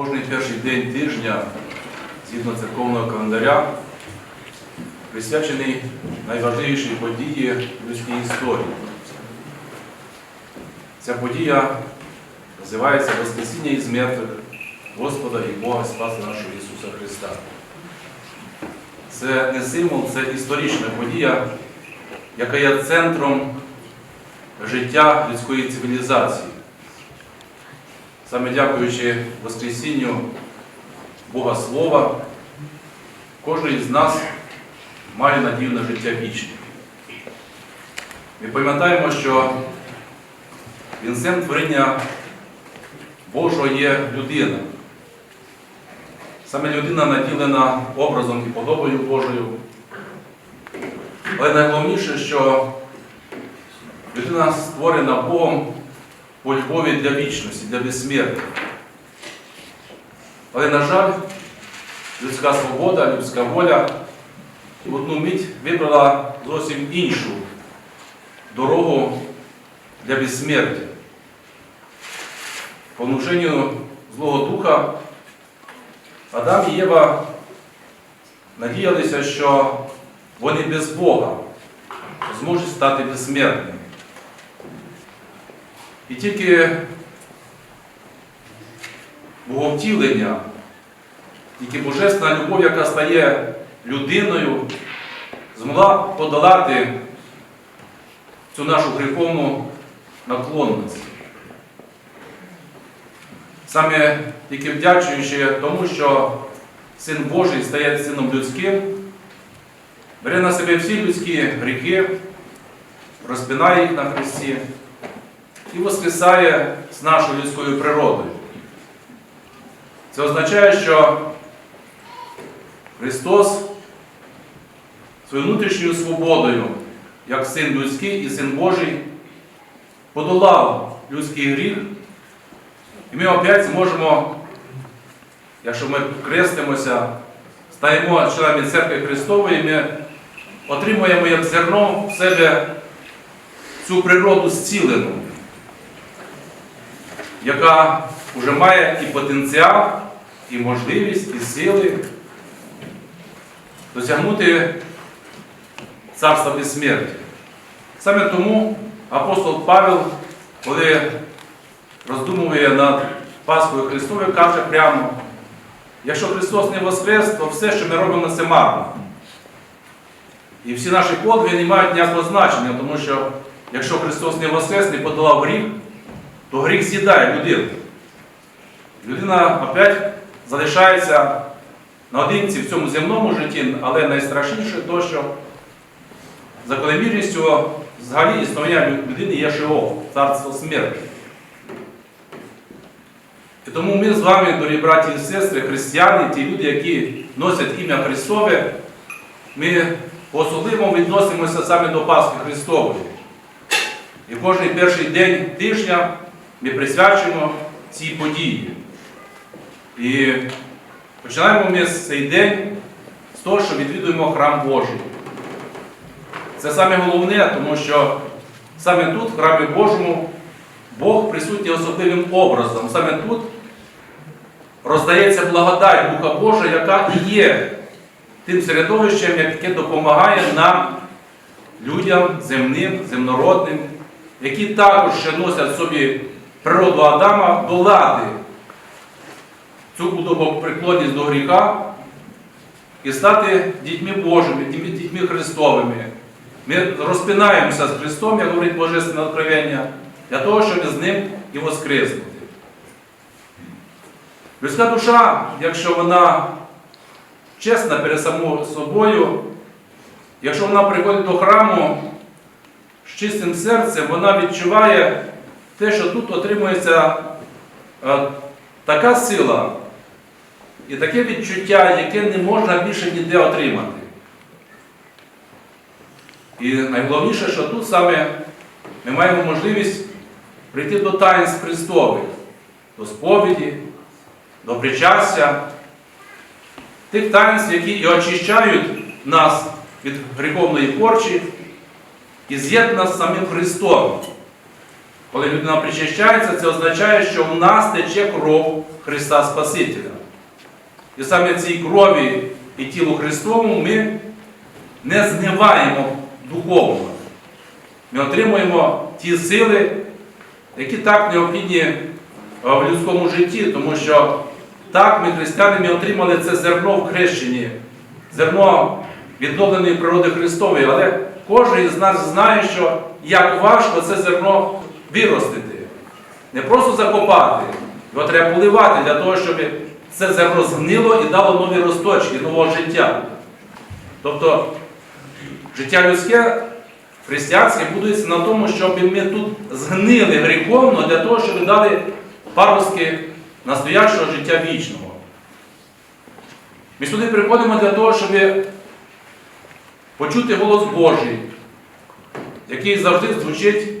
Кожний перший день тижня, згідно церковного календаря, присвячений найважливішій події людській історії. Ця подія називається Воскресіння із мертвих Господа і Бога Спаса нашого Ісуса Христа. Це не символ, це історична подія, яка є центром життя людської цивілізації. Саме дякуючи Воскресінню Бога Слова, кожен з нас має надію на життя вічне. Ми пам'ятаємо, що вінцем творіння Божого є людина. Саме людина наділена образом і подобою Божою. Але найголовніше, що людина створена Богом по любові для вічності, для безсмертя. Але, на жаль, людська свобода, людська воля в одну мить вибрала зовсім іншу дорогу для безсмертя. По внушенню Злого Духа Адам і Єва надіялися, що вони без Бога зможуть стати безсмертними. І тільки боговтілення, тільки божественна любов, яка стає людиною, змогла подолати цю нашу гріховну наклонність. Саме тільки вдячуючи тому, що Син Божий стає сином людським, бере на себе всі людські гріхи, розпинає їх на Христі і воскресає з нашою людською природою. Це означає, що Христос своєю внутрішньою свободою, як син людський і син Божий, подолав людський гріх. І ми опять зможемо, якщо ми крестимося, стаємо членами церкви Христової, ми отримуємо як зерно в себе цю природу зцілену, яка вже має і потенціал, і можливість, і сили досягнути царства безсмерті. Саме тому апостол Павел, коли роздумує над Пасхою Христовою, каже прямо, якщо Христос не воскрес, то все, що ми робимо, це марно. І всі наші подвиги не мають ніякого значення, тому що якщо Христос не воскрес, не подолав гріх, то гріх з'їдає людину. Людина опять залишається наодинці в цьому земному житті, але найстрашніше то, що закономірністю взагалі існування людини є Шеол, царство смерті. І тому ми з вами, дорогі браті і сестри, християни, ті люди, які носять ім'я Христове, ми по-особливому відносимося саме до Пасхи Христової. І кожен перший день тижня ми присвячуємо цій події. І починаємо ми цей день з того, що відвідуємо храм Божий. Це саме головне, тому що саме тут, в храмі Божому, Бог присутній особливим образом. Саме тут роздається благодать Духа Божа, яка і є тим середовищем, яке допомагає нам, людям земним, земнородним, які також ще носять собі природу Адама, долати цю удобоприклонність до гріха і стати дітьми Божими, дітьми Христовими. Ми розпинаємося з Христом, як говорить Божественне откровення, для того, щоб з ним і воскреснути. Людська душа, якщо вона чесна перед самою собою, якщо вона приходить до храму з чистим серцем, вона відчуває те, що тут отримується е, така сила і таке відчуття, яке не можна більше ніде отримати. І найголовніше, що тут саме ми маємо можливість прийти до таїнств Христових, до сповіді, до причастя, тих таїнств, які і очищають нас від гріховної порчі і з'єднують нас самим Христом. Коли людина причащається, це означає, що в нас тече кров Христа Спасителя. І саме цій крові і тілу Христовому ми не зниваємо духовно. Ми отримуємо ті сили, які так необхідні е, в людському житті, тому що так ми, християни, ми отримали це зерно в хрещенні, зерно відновленої природи Христової. Але кожен із нас знає, що як важко це зерно виростити. Не просто закопати, його треба поливати для того, щоб це зерно згнило і дало нові росточки, нового життя. Тобто життя людське, християнське будується на тому, щоб ми тут згнили гріховно для того, щоб дали паростки настоящого життя вічного. Ми сюди приходимо для того, щоб почути голос Божий, який завжди звучить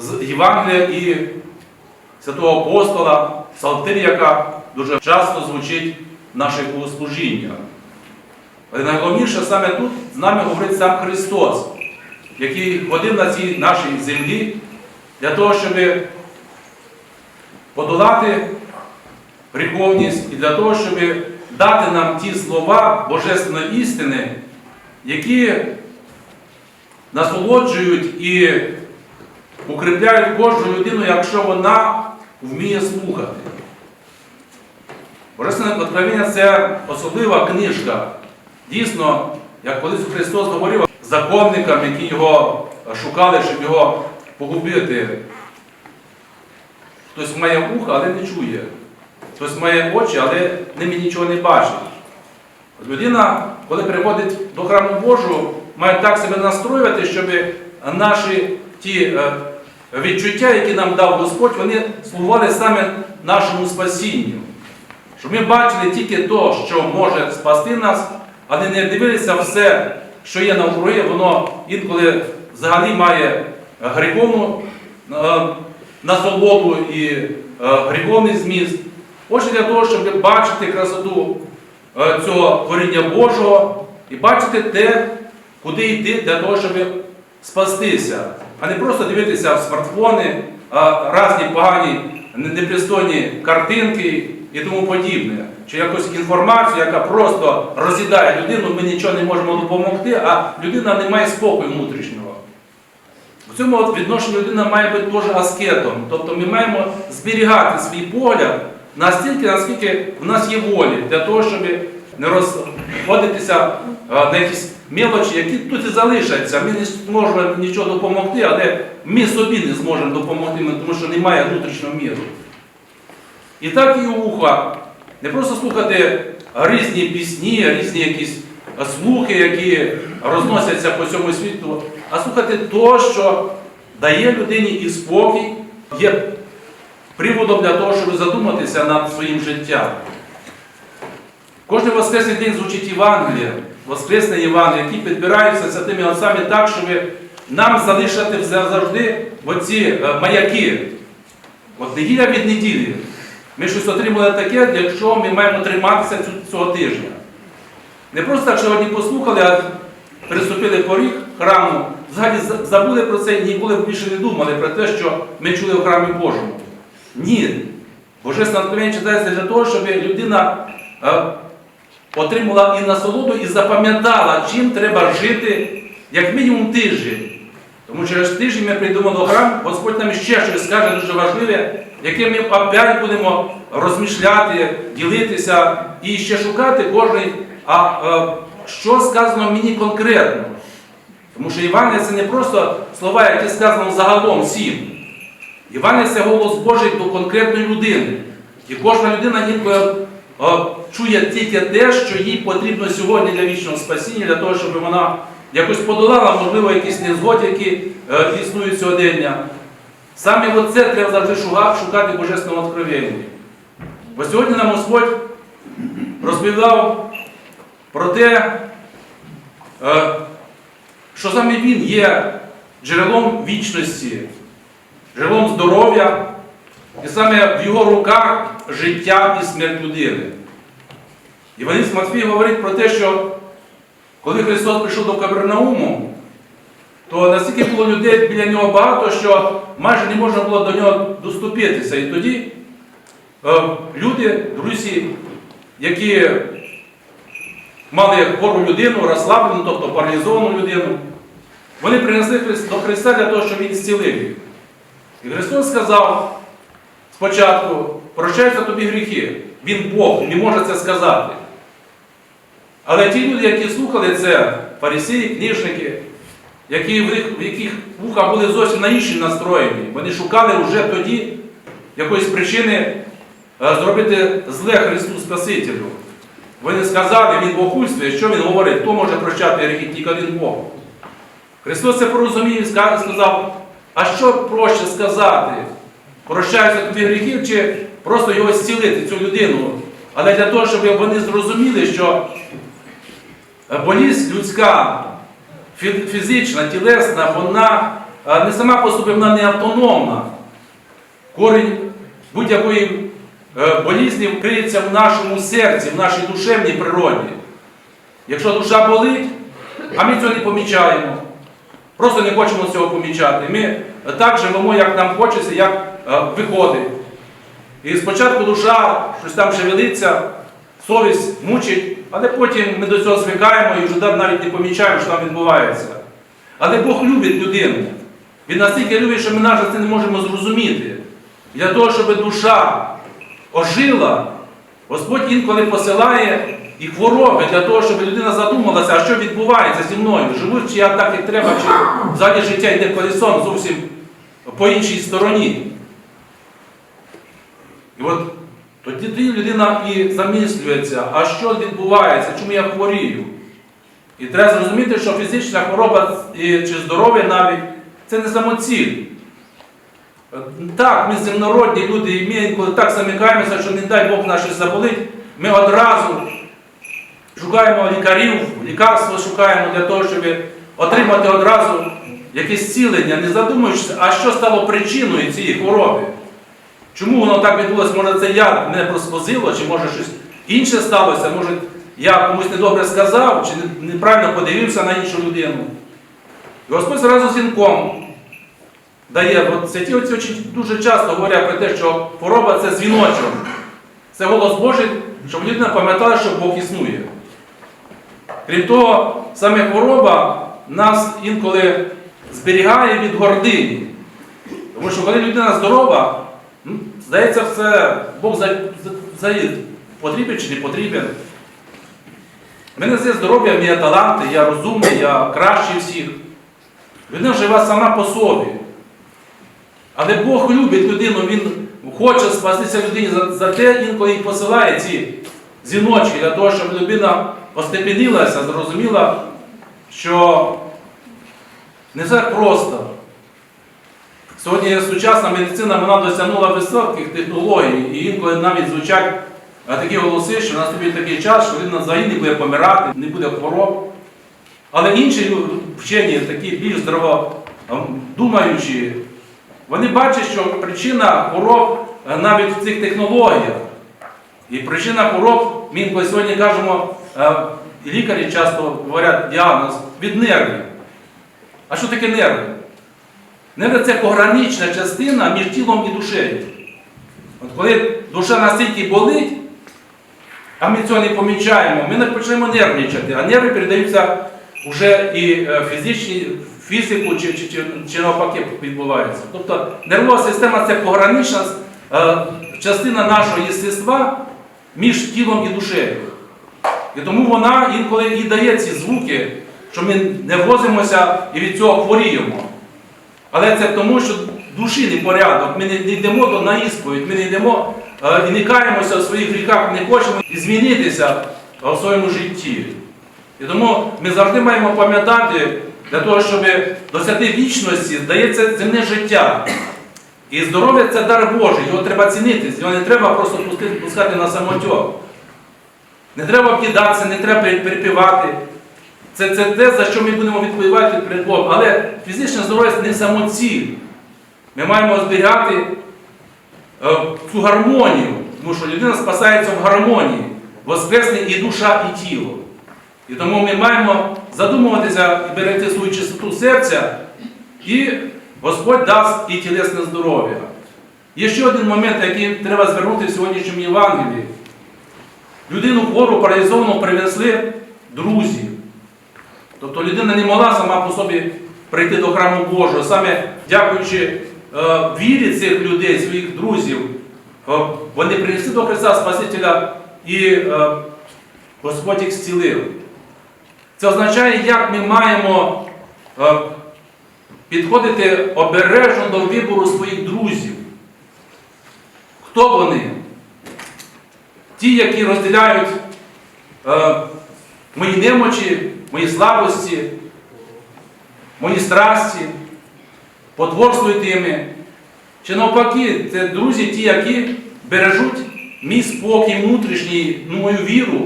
з Євангелія і святого апостола, псалтир, яка дуже часто звучить в наших богослужіннях. Але найголовніше саме тут з нами говорить сам Христос, який ходив на цій нашій землі для того, щоб подолати гріховність і для того, щоб дати нам ті слова Божественної істини, які насолоджують і укріпляють кожну людину, якщо вона вміє слухати. Божественне откровення це особлива книжка. Дійсно, як колись Христос говорив законникам, які його шукали, щоб його погубити. Хтось має вуха, але не чує. Хтось має очі, але ними нічого не бачить. Людина, коли приходить до храму Божого, має так себе настроювати, щоб наші ті е, відчуття, які нам дав Господь, вони слугували саме нашому спасінню. Щоб ми бачили тільки те, що може спасти нас, але не дивилися все, що є навкруги, воно інколи взагалі має гріховну е, насолоду і е, гріховний зміст. Ось для того, щоб бачити красоту е, цього творіння Божого і бачити те, куди йти для того, щоб спастися, а не просто дивитися в смартфони, а різні погані, непристойні картинки і тому подібне. Чи якусь інформацію, яка просто роз'їдає людину, ми нічого не можемо допомогти, а людина не має спокою внутрішнього. В цьому відношенні людина має бути теж аскетом. Тобто ми маємо зберігати свій погляд настільки, наскільки в нас є волі, для того, щоб не розходитися на якісь мелочі, які тут і залишаться. Ми не зможемо нічого допомогти, але ми собі не зможемо допомогти, тому що немає внутрішнього міру. І так і уха. Не просто слухати різні пісні, різні якісь слухи, які розносяться по всьому світу, а слухати те, що дає людині і спокій, є приводом для того, щоб задуматися над своїм життям. Кожен воскресний день звучить Євангеліє, Воскресне Євангеліє, які підбираються святими отцями так, щоб нам залишити завжди оці е, маяки. От неділя від неділі. Ми щось отримали таке, якщо ми маємо триматися цього тижня. Не просто так сьогодні послухали, а приступили поріг храму, взагалі забули про це і ніколи більше не думали про те, що ми чули в храмі Божому. Ні. Божественне откровення читається для того, щоб людина е, отримала і насолоду, і запам'ятала, чим треба жити як мінімум тиждень. Тому через тиждень ми прийдемо до храму, Господь нам ще щось скаже дуже важливе, яке ми опять будемо розмішляти, ділитися і ще шукати кожен, а е, що сказано мені конкретно. Тому що Євангелія це не просто слова, які сказано загалом всім. Євангелія це голос Божий до конкретної людини. І кожна людина е, чує тільки те, що їй потрібно сьогодні для вічного спасіння, для того, щоб вона якось подолала, можливо, якісь незгоди, які е, існують сьогодення. Саме оце треба завжди шукати Божественного откровення. Бо сьогодні нам Господь розповідав про те, е, що саме Він є джерелом вічності, джерелом здоров'я, і саме в його руках життя і смерть людини. Іваніст Матфій говорить про те, що коли Христос прийшов до Капернауму, то настільки було людей біля нього багато, що майже не можна було до нього доступитися. І тоді е, люди, друзі, які мали хвору людину, розслаблену, тобто паралізовану людину, вони принесли до Христа для того, щоб Він зцілив їх. І Христос сказав спочатку, прощаються тобі гріхи. Він Бог, не може це сказати. Але ті люди, які слухали це, фарисеї, книжники, які, в яких вуха були зовсім на інші настроєні, вони шукали вже тоді якоїсь причини е, зробити зле Христу Спасителю. Вони сказали, він богульствує, що він говорить, хто може прощати гріхи, тільки один Бог. Христос це порозумів і сказав, а що проще сказати? Прощаються тобі гріхів чи просто його зцілити, цю людину. Але для того, щоб вони зрозуміли, що болість людська, фізична, тілесна, вона е, не сама по собі вона не автономна. Корінь будь-якої е, болізні криється в нашому серці, в нашій душевній природі. Якщо душа болить, а ми цього не помічаємо. Просто не хочемо цього помічати. Ми так живемо, як нам хочеться, як виходить. І спочатку душа щось там шевелиться, совість мучить, але потім ми до цього звикаємо і вже навіть не помічаємо, що там відбувається. Але Бог любить людину. Він настільки любить, що ми навіть це не можемо зрозуміти. Для того, щоб душа ожила, Господь інколи посилає і хвороби для того, щоб людина задумалася, а що відбувається зі мною. Живу, чи я так як треба, чи взагалі життя йде колесом зовсім по іншій стороні. І от тоді людина і замислюється, а що відбувається, чому я хворію. І треба зрозуміти, що фізична хвороба чи здоров'я навіть це не самоціль. Так, ми земнородні люди, і ми інколи так замикаємося, що не дай Бог нас щось заболить, ми одразу шукаємо лікарів, лікарство шукаємо для того, щоб отримати одразу якесь зцілення, не задумуючись, а що стало причиною цієї хвороби. Чому воно так відбулося? Може, це я мене просхозило, чи може щось інше сталося, може я комусь недобре сказав, чи неправильно подивився на іншу людину. Господь зразу з вінком дає, от святі отці дуже часто говорять про те, що хвороба це дзвіночок. Це голос Божий, щоб людина пам'ятала, що Бог існує. Крім того, саме хвороба нас інколи зберігає від гордині. Тому що коли людина здорова, здається, все Бог за, потрібен чи не потрібен. У мене все здоров'я, мій таланти, я розумний, я кращий всіх. Людина живе сама по собі. Але Бог любить людину, Він хоче спастися людині за, те, інколи і посилає ці дзвіночки для того, щоб людина остепенілася, зрозуміла, що не все просто. Сьогодні сучасна медицина вона досягнула високих технологій, і інколи навіть звучать е, такі голоси, що наступить такий час, що людина взагалі не буде помирати, не буде хвороб. Але інші вчені, такі більш здраво ем, думаючі, вони бачать, що причина хвороб е, навіть в цих технологіях. І причина хвороб, ми інколи сьогодні кажемо, е, лікарі часто говорять діагноз від нервів. А що таке нерви? Нерви це погранична частина між тілом і душею. От коли душа настільки болить, а ми цього не помічаємо, ми не почнемо нервничати, а нерви передаються вже і е, фізичні, фізику чи, чи, чи, чи навпаки відбуваються. Тобто нервова система це погранична е, частина нашого єстества між тілом і душею. І тому вона інколи і дає ці звуки, що ми не возимося і від цього хворіємо. Але це тому, що душі не порядок. Ми не, йдемо до на ісповідь, ми не йдемо е, і не каємося в своїх гріхах, не хочемо змінитися в своєму житті. І тому ми завжди маємо пам'ятати для того, щоб досягти вічності, здається земне життя. І здоров'я це дар Божий, його треба цінити, його не треба просто пускати на самотьок. Не треба об'їдатися, не треба пере- перепівати. Це, це те, за що ми будемо відповідати перед Богом. Але фізичне здоров'я не самоціль. Ми маємо зберігати е, цю гармонію, тому що людина спасається в гармонії, воскресне і душа, і тіло. І тому ми маємо задумуватися і берегти свою чистоту серця, і Господь дасть і тілесне здоров'я. Є ще один момент, який треба звернути в сьогоднішньому Євангелії. Людину хвору паралізовану привезли друзі. Тобто людина не могла сама по собі прийти до храму Божого. Саме дякуючи е, вірі цих людей, своїх друзів, е, вони принесли до Христа Спасителя і е, Господь їх зцілив. Це означає, як ми маємо підходити обережно до вибору своїх друзів. Хто вони? Ті, які розділяють мої немочі, мої слабості, мої страсті, потворствують іми. Чи навпаки, це друзі ті, які бережуть мій спокій внутрішній, ну, мою віру,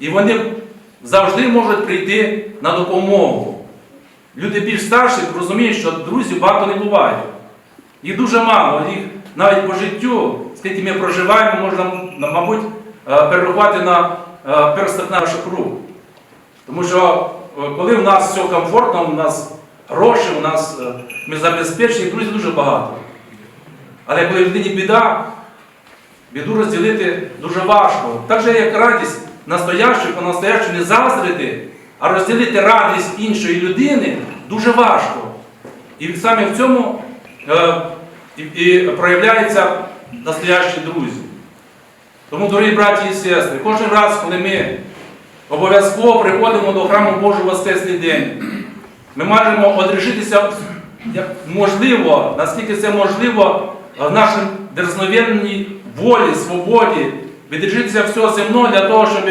і вони завжди можуть прийти на допомогу. Люди більш старші розуміють, що друзів багато не буває. Їх дуже мало, їх навіть по життю, скільки ми проживаємо, можна, мабуть, е, перерахувати на е, перстах наших рук. Тому що е, коли в нас все комфортно, у нас гроші, у нас е, ми забезпечені, друзів дуже багато. Але коли в людині біда, біду розділити дуже важко. Так же, як радість настоящу, по настоящу не заздрити, а розділити радість іншої людини дуже важко. І саме в цьому е, і проявляються настоящі друзі. Тому, дорогі браті і сестри, кожен раз, коли ми обов'язково приходимо до храму Божого Воскресний день, ми маємо одрішитися, можливо, наскільки це можливо, в нашій дерзновенній волі, свободі, відрішитися всього земного для того, щоб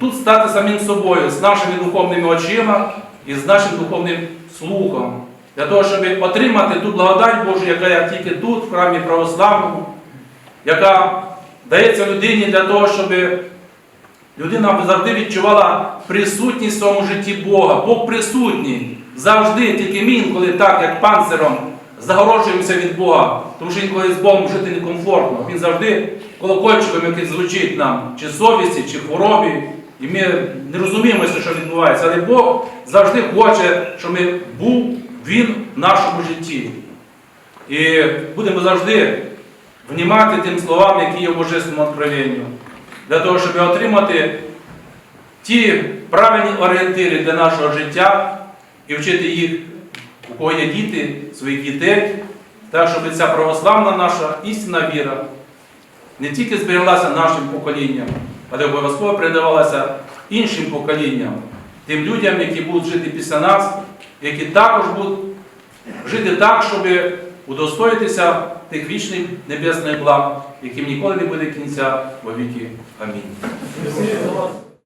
тут стати самим собою, з нашими духовними очима і з нашим духовним слухом, для того, щоб отримати ту благодать Божу, яка є тільки тут, в храмі православному, яка дається людині для того, щоб людина завжди відчувала присутність в своєму житті Бога. Бог присутній завжди, тільки ми інколи так, як панциром, загороджуємося від Бога, тому що інколи з Богом жити некомфортно. Він завжди колокольчиком, який звучить нам, чи совісті, чи хворобі. І ми не розуміємо, що відбувається. Але Бог завжди хоче, щоб ми був Він в нашому житті. І будемо завжди внімати тим словам, які є в Божественному откровенню, для того, щоб отримати ті правильні орієнтири для нашого життя і вчити їх, у кого є діти, своїх дітей, так, щоб ця православна наша істинна віра не тільки збереглася нашим поколінням, але обов'язково передавалася іншим поколінням, тим людям, які будуть жити після нас, які також будуть жити так, щоб удостоїтися тих вічних небесних благ, яким ніколи не буде кінця во віки. Амінь.